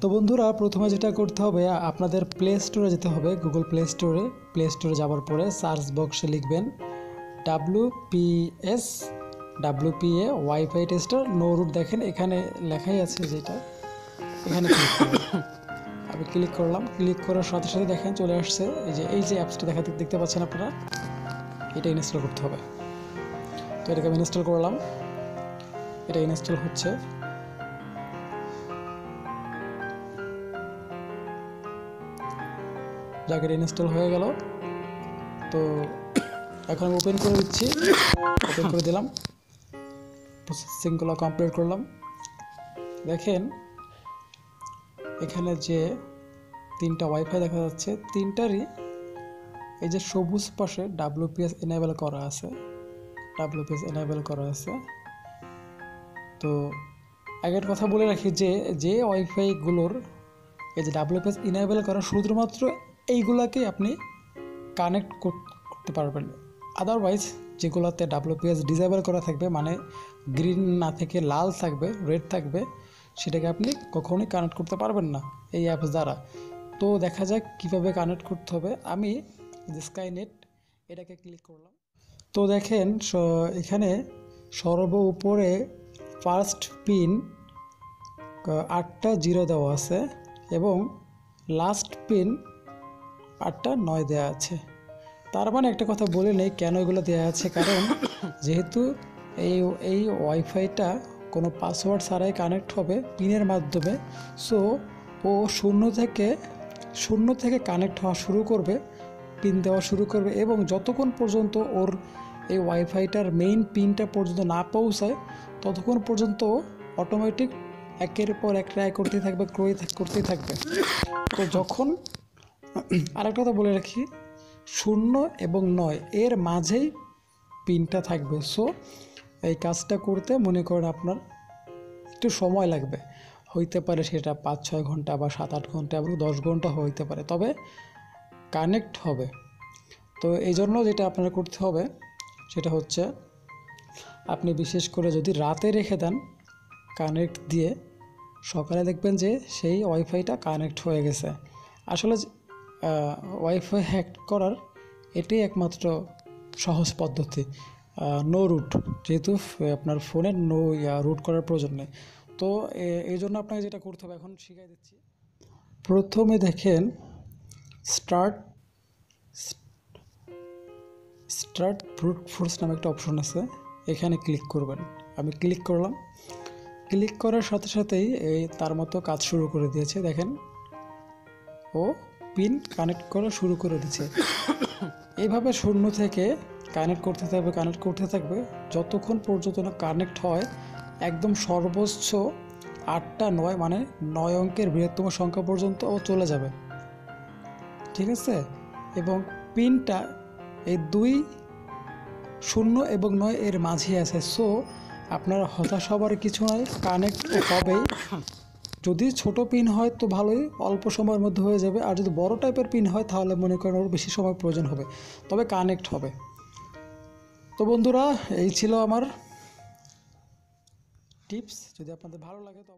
তো বন্ধুরা, প্রথমে যেটা করতে হবে, আপনাদের প্লে স্টোরে যেতে হবে গুগল প্লে স্টোরে প্লে স্টোরে যাওয়ার পরে সার্চ বক্সে লিখবেন W PS W P A WiFi tester no root দেখেন, এখানে লেখাই আছে যেটা। এখানে আমি ক্লিক করলাম ক্লিক করার সাথে সাথে দেখেন চলে আসছে, এই যে এই যে অ্যাপসটা দেখা দেখতে পাচ্ছেন আপনারা? এটা ইনস্টল করতে হবে। তো এটাকে আমি ইনস্টল করলাম। এটা ইনস্টল হচ্ছে। যাকে ইনস্টল হয়ে গেল। তো এখন ওপেন করে দিচ্ছি। ওপেন করে দিলাম। প্রসেসিংগুলো কমপ্লিট করলাম। দেখেন, এখানে যে তিনটা ওয়াইফাই দেখা যাচ্ছে, তিনটারই এই যে সবুজ পাশে ডাব্লিউপিএস এনেবেল করা আছে। ডাব্লিউপিএস এনেবেল করা আছে। তো আগের কথা বলে রাখি যে যে ওয়াইফাইগুলোর এই যে ডাব্লিউপিএস ইনেবল করা শুধুমাত্র এইগুলাকে আপনি কানেক্ট করতে পারবেন। আদারওয়াইজ যেগুলোতে ডাব্লিউপিএস ডিসেবল করা থাকবে মানে গ্রিন না থেকে লাল থাকবে রেড থাকবে, সেটাকে আপনি কখনোই কানেক্ট করতে পারবেন না এই অ্যাপস দ্বারা। তো দেখা যাক কীভাবে কানেক্ট করতে হবে। আমি স্কাইনেট এটাকে ক্লিক করলাম। তো দেখেন এখানে সর্ব উপরে ফার্স্ট পিন আটটা জিরো দেওয়া আছে এবং লাস্ট পিন আটটা নয় দেওয়া আছে। তার মানে একটা কথা বলে নেই কেন এগুলো দেওয়া আছে, কারণ যেহেতু এই এই ওয়াইফাইটা কোনো পাসওয়ার্ড ছাড়াই কানেক্ট হবে পিনের মাধ্যমে, সো ও শূন্য থেকে শূন্য থেকে কানেক্ট হওয়া শুরু করবে, পিন দেওয়া শুরু করবে এবং যতক্ষণ পর্যন্ত ওর এই ওয়াইফাইটার মেইন পিনটা পর্যন্ত না পৌঁছায়, ততক্ষণ পর্যন্ত অটোমেটিক একের পর এক ট্রাই করতেই থাকবে ক্রয় করতেই থাকবে। তো যখন আরেকটা কথা বলে রাখি, শূন্য এবং নয়, এর মাঝেই পিনটা থাকবে। সো এই কাজটা করতে মনে করেন আপনার একটু সময় লাগবে। হইতে পারে সেটা পাঁচ, ছয় ঘণ্টা বা সাত, আট ঘণ্টা এবং দশ ঘণ্টা হইতে পারে, তবে কানেক্ট হবে। তো এই জন্য যেটা আপনার করতে হবে, সেটা হচ্ছে আপনি বিশেষ করে যদি রাতে রেখে দেন কানেক্ট দিয়ে, সকালে দেখবেন যে সেই ওয়াইফাইটা কানেক্ট হয়ে গেছে। আসলে ওয়াইফাই হ্যাক করার এটাই একমাত্র সহজ পদ্ধতি। নো রুট যেহেতু আপনার ফোনে নো রুট করার প্রয়োজন নেই। তো এই জন্য আপনাকে যেটা করতে হবে, এখন শিখাই দিচ্ছি। প্রথমে দেখেন স্টার্ট স্টার্ট ব্রুট ফোর্স নামে একটা অপশন আছে। এখানে ক্লিক করবেন। আমি ক্লিক করলাম। ক্লিক করার সাথে সাথেই এই তার মতো কাজ শুরু করে দিয়েছে। দেখেন, ও পিন কানেক্ট করা শুরু করে দিচ্ছে। এইভাবে শূন্য থেকে কানেক্ট করতে থাকবে, কানেক্ট করতে থাকবে। যতক্ষণ পর্যন্ত না কানেক্ট হয়, একদম সর্বোচ্চ আটটা নয় মানে নয় অঙ্কের বৃহত্তম সংখ্যা পর্যন্ত ও চলে যাবে। ঠিক আছে? এবং পিনটা এই দুই শূন্য এবং নয় এর মাঝে আছে। সো আপনারা হতাশ হবার কিছু নয় কানেক্ট হবেই। যদি ছোট পিন হয় তো ভালোই, অল্প সময়ের মধ্যে হয়ে যাবে। আর যদি বড় টাইপের পিন হয় তাহলে মনে করেন ওর বেশি সময় প্রয়োজন হবে। তবে কানেক্ট হবে। তো বন্ধুরা, এই ছিল আমার টিপস যদি আপনাদের ভালো লাগে তো